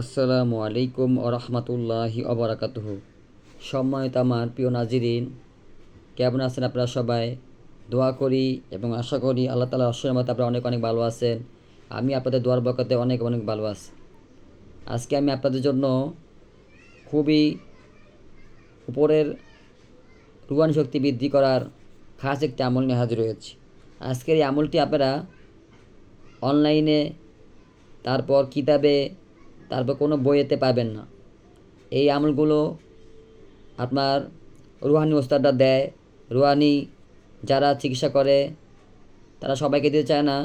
আসসালামু আলাইকুম ও রহমতুল্লাহি অবরাকাতুহু সম্মানিত আমার প্রিয় নাজিরিন, কেমন আছেন আপনারা সবাই? দোয়া করি এবং আশা করি আল্লাহ তালা অশ্বরের মতো আপনারা অনেক অনেক ভালো আছেন। আমি আপনাদের দোয়ার বকাতে অনেক অনেক ভালো আছি। আজকে আমি আপনাদের জন্য খুবই উপরের রুয়ান শক্তি বৃদ্ধি করার খাস একটি আমল নিয়ে হাজির হয়েছি। আজকের এই আমলটি আপনারা অনলাইনে, তারপর কিতাবে তারপর কোনো বইয়েতে পাবেন না। এই আমলগুলো আপনার রুহানি ওস্তাদরা দেয়। রুহানি যারা চিকিৎসা করে, তারা সবাইকে দিতে চায় না।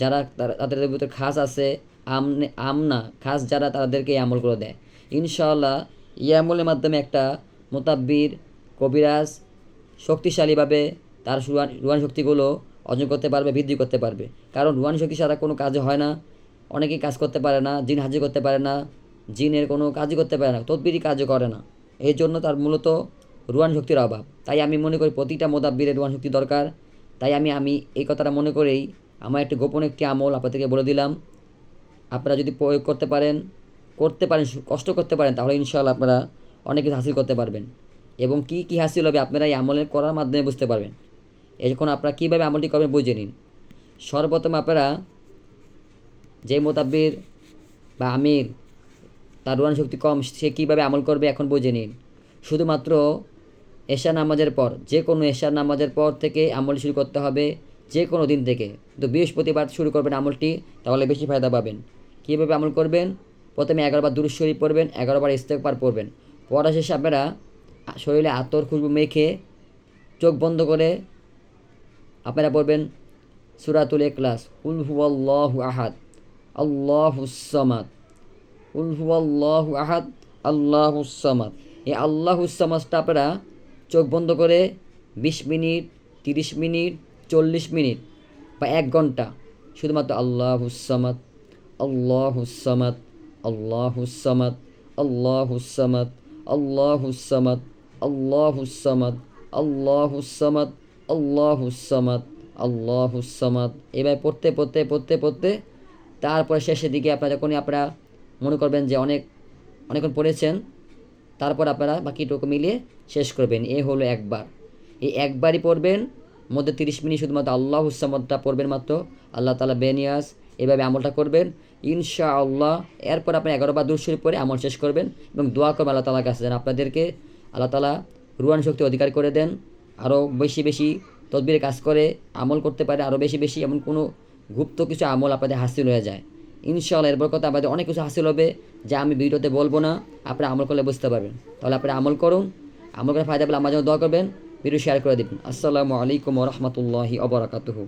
যারা তাদের ভিতরে খাস আছে, আম আম না, খাস যারা, তাদেরকে এই আমলগুলো দেয়। ইনশাআল্লাহ, এই আমলের মাধ্যমে একটা মোতাব্বির, কবিরাজ, শক্তিশালীভাবে তার রুহান শক্তিগুলো অর্জন করতে পারবে, বৃদ্ধি করতে পারবে। কারণ রুহানি শক্তি ছাড়া কোনো কাজ হয় না। অনেকেই কাজ করতে পারে না, জিন হাজির করতে পারে না, জিনের কোনো কাজই করতে পারে না, তদবিরই কাজও করে না। এই জন্য তার মূলত রুহান শক্তির অভাব। তাই আমি মনে করি প্রতিটা মোদাব্বিরের রুহান শক্তি দরকার। তাই আমি আমি এই কথাটা মনে করেই আমার একটি গোপন একটি আমল আপনাদেরকে বলে দিলাম। আপনারা যদি প্রয়োগ করতে পারেন করতে পারেন, কষ্ট করতে পারেন, তাহলে ইনশাআল্লাহ আপনারা অনেক কিছু হাসিল করতে পারবেন। এবং কি কি হাসিল হবে আপনারা এই আমলের করার মাধ্যমে বুঝতে পারবেন। এখন আপনারা কীভাবে আমলটি করবেন বুঝে নিন। সর্বপ্রথম আপনারা যে মোতাব্বির বা আমির, তার রুহান শক্তি কম, সে কীভাবে আমল করবে এখন বুঝে নিন। শুধুমাত্র এশা নামাজের পর, যে কোনো এশা নামাজের পর থেকে আমল শুরু করতে হবে, যে কোনো দিন থেকে। তো বৃহস্পতিবার শুরু করবেন আমলটি, তাহলে বেশি ফায়দা পাবেন। কীভাবে আমল করবেন? প্রথমে এগারোবার দুরুজ শরীফ পড়বেন এগারোবার ইস্তেকবার পড়বেন। পড়া শেষে আপনারা শরীরে আতর, খুশবু মেখে চোখ বন্ধ করে আপনারা পড়বেন সুরাতুল এক্লাস হুল হুয়াল্লাহু আহাদ। আল্লাহুসামাদ হুল হুয়াল্লাহু আহাদ এই আল্লাহুসামাদটা আপনারা চোখ বন্ধ করে বিশ মিনিট, তিরিশ মিনিট, চল্লিশ মিনিট বা এক ঘণ্টা শুধুমাত্র আল্লাহুসামাদ আল্লাহুসামাদ আল্লাহুসামাদ আল্লাহুসামাদ আল্লাহুসামাদ আল্লাহুসামাদ আল্লাহুসামাদ আল্লাহুসামাদ আল্লাহুসামাদ এবার পড়তে পড়তে পড়তে পড়তে তারপরে শেষের দিকে আপনারা যখনই আপনারা মনে করবেন যে অনেক, অনেকক্ষণ পড়েছেন, তারপর আপনারা বাকিটুকু মিলিয়ে শেষ করবেন। এ হলো একবার। এই একবারই পড়বেন, মধ্যে তিরিশ মিনিট শুধুমাত্র আল্লাহ হুসামদটা পড়বেন মাত্র, আল্লাহ তালা বেনিয়াস এভাবে আমলটা করবেন। ইনশা আল্লাহ এরপর আপনি এগারো বার দূর পরে আমল শেষ করবেন এবং দোয়া করবেন আল্লাহ তালার কাছে যেন আপনাদেরকে আল্লাহ তালা রুয়ান শক্তি অধিকার করে দেন আরও বেশি বেশি তদবিরে কাজ করে আমল করতে পারে আরও বেশি বেশি এমন কোনো গুপ্ত কিছু আমল আপনাদের হাসিল হয়ে যায়। ইনশাল্লাহ এরপর কথা আমাদের অনেক কিছু হাসিল হবে যা আমি ভিডিওতে বলব না। আপনারা আমল করলে বুঝতে পারবেন। তাহলে আপনারা আমল করুন। আমল করে ফায়দা পেলে আমার জন্য দোয়া করবেন। ভিডিও শেয়ার করে দেবেন। আসসালামু আলাইকুম রহমতুল্লাহি অবরাকাতুহু